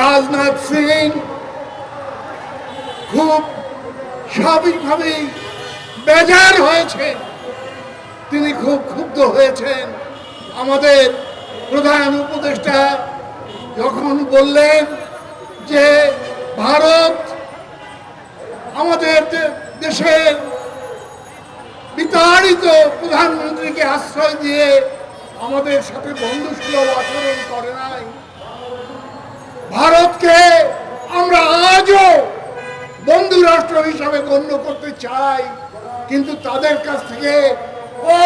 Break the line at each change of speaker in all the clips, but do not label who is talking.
রাজনাথ সিং খুব স্বাভাবিকভাবেই বেজার হয়েছে। তিনি খুব ক্ষুব্ধ হয়েছেন। আমাদের প্রধান উপদেষ্টা যখন বললেন যে, ভারত আমাদের দেশের বিতাড়িত প্রধানমন্ত্রীকে আশ্রয় দিয়ে আমাদের সাথে বন্ধুসুলভ আচরণ করে নাই। ভারতকে আমরা আজও বন্ধু রাষ্ট্র হিসাবে গণ্য করতে চাই, কিন্তু তাদের কাছ থেকে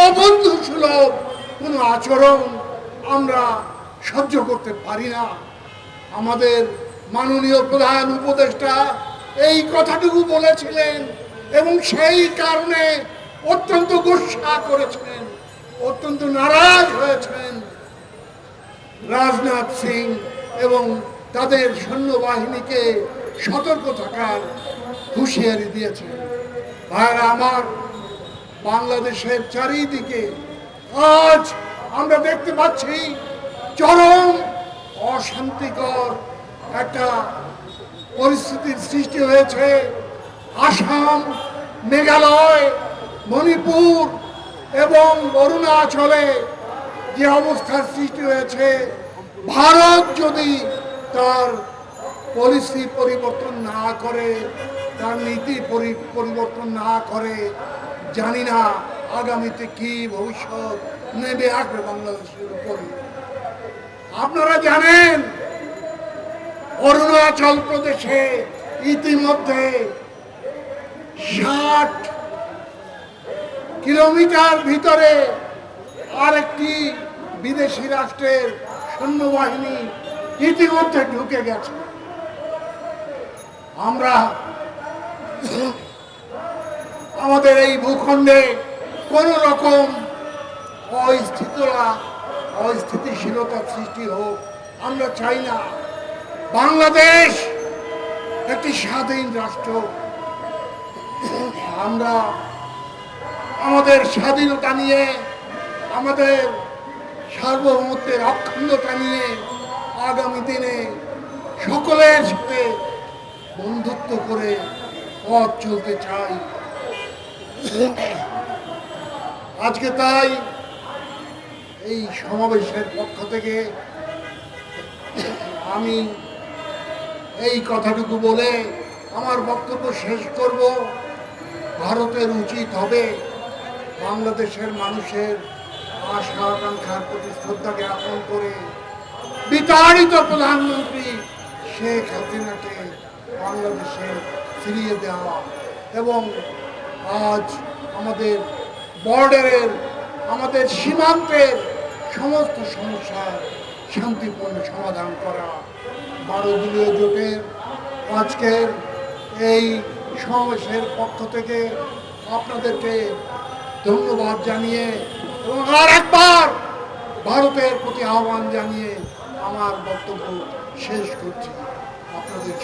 অবন্ধু সুলভ কোনো আচরণ আমরা সহ্য করতে পারি না। আমাদের মাননীয় প্রধান উপদেষ্টা এই কথাটুকু বলেছিলেন এবং সেই কারণে অত্যন্ত গুসা করেছেন, অত্যন্ত নারাজ হয়েছেন রাজনাথ সিং এবং তাদের সৈন্যবাহিনীকে সতর্ক থাকার হুঁশিয়ারি দিয়েছে। আর আমার বাংলাদেশের চারিদিকে আজ আমরা দেখতে পাচ্ছি চরম অশান্তিকর একটা পরিস্থিতির সৃষ্টি হয়েছে। আসাম, মেঘালয়, মণিপুর এবং অরুণাচলে যে অবস্থার সৃষ্টি হয়েছে। ভারত যদি তার পলিসি পরিবর্তন না করে তার নীতি পরি- পরিবর্তন না করে, জানি না আগামীতে কি ভবিষ্যৎ নেমে আসবে বাংলাদেশের উপরে। আপনারা জানেন, অরুণাচল প্রদেশে ইতিমধ্যে ষাট কিলোমিটার ভিতরে আরেকটি বিদেশি রাষ্ট্রের সৈন্যবাহিনী ইতিমধ্যে ঢুকে গেছে। আমরা আমাদের এই ভূখণ্ডে কোন রকম অস্থিতরা অস্থিতিশীলতা সৃষ্টি হোক, আমরা চাই না। বাংলাদেশ একটি স্বাধীন রাষ্ট্র। আমরা আমাদের স্বাধীনতা নিয়ে, আমাদের সার্বভৌমত্বের অখণ্ডতা নিয়ে আগামী দিনে সকলের সাথে বন্ধুত্ব করে পথ চলতে চাই। আজকে তাই এই সমাবেশের পক্ষ থেকে আমি এই কথাটুকু বলে আমার বক্তব্য শেষ করব। ভারতের উচিত হবে বাংলাদেশের মানুষের আশা আকাঙ্ক্ষার প্রতি শ্রদ্ধা জ্ঞাপন করে বিতাড়িত প্রধানমন্ত্রী শেখ হাসিনাকে বাংলাদেশে ফিরিয়ে দেওয়া এবং আজ আমাদের বর্ডারের, আমাদের সীমান্তের সমস্ত সমস্যার শান্তিপূর্ণ সমাধান করা বারো দলীয় জোটের আজকের এই সমাবেশের পক্ষ থেকে আপনাদেরকে ধন্যবাদ জানিয়ে এবং আর একবার ভারতের প্রতি আহ্বান জানিয়ে আমার বক্তব্য শেষ করছি। আপনাদের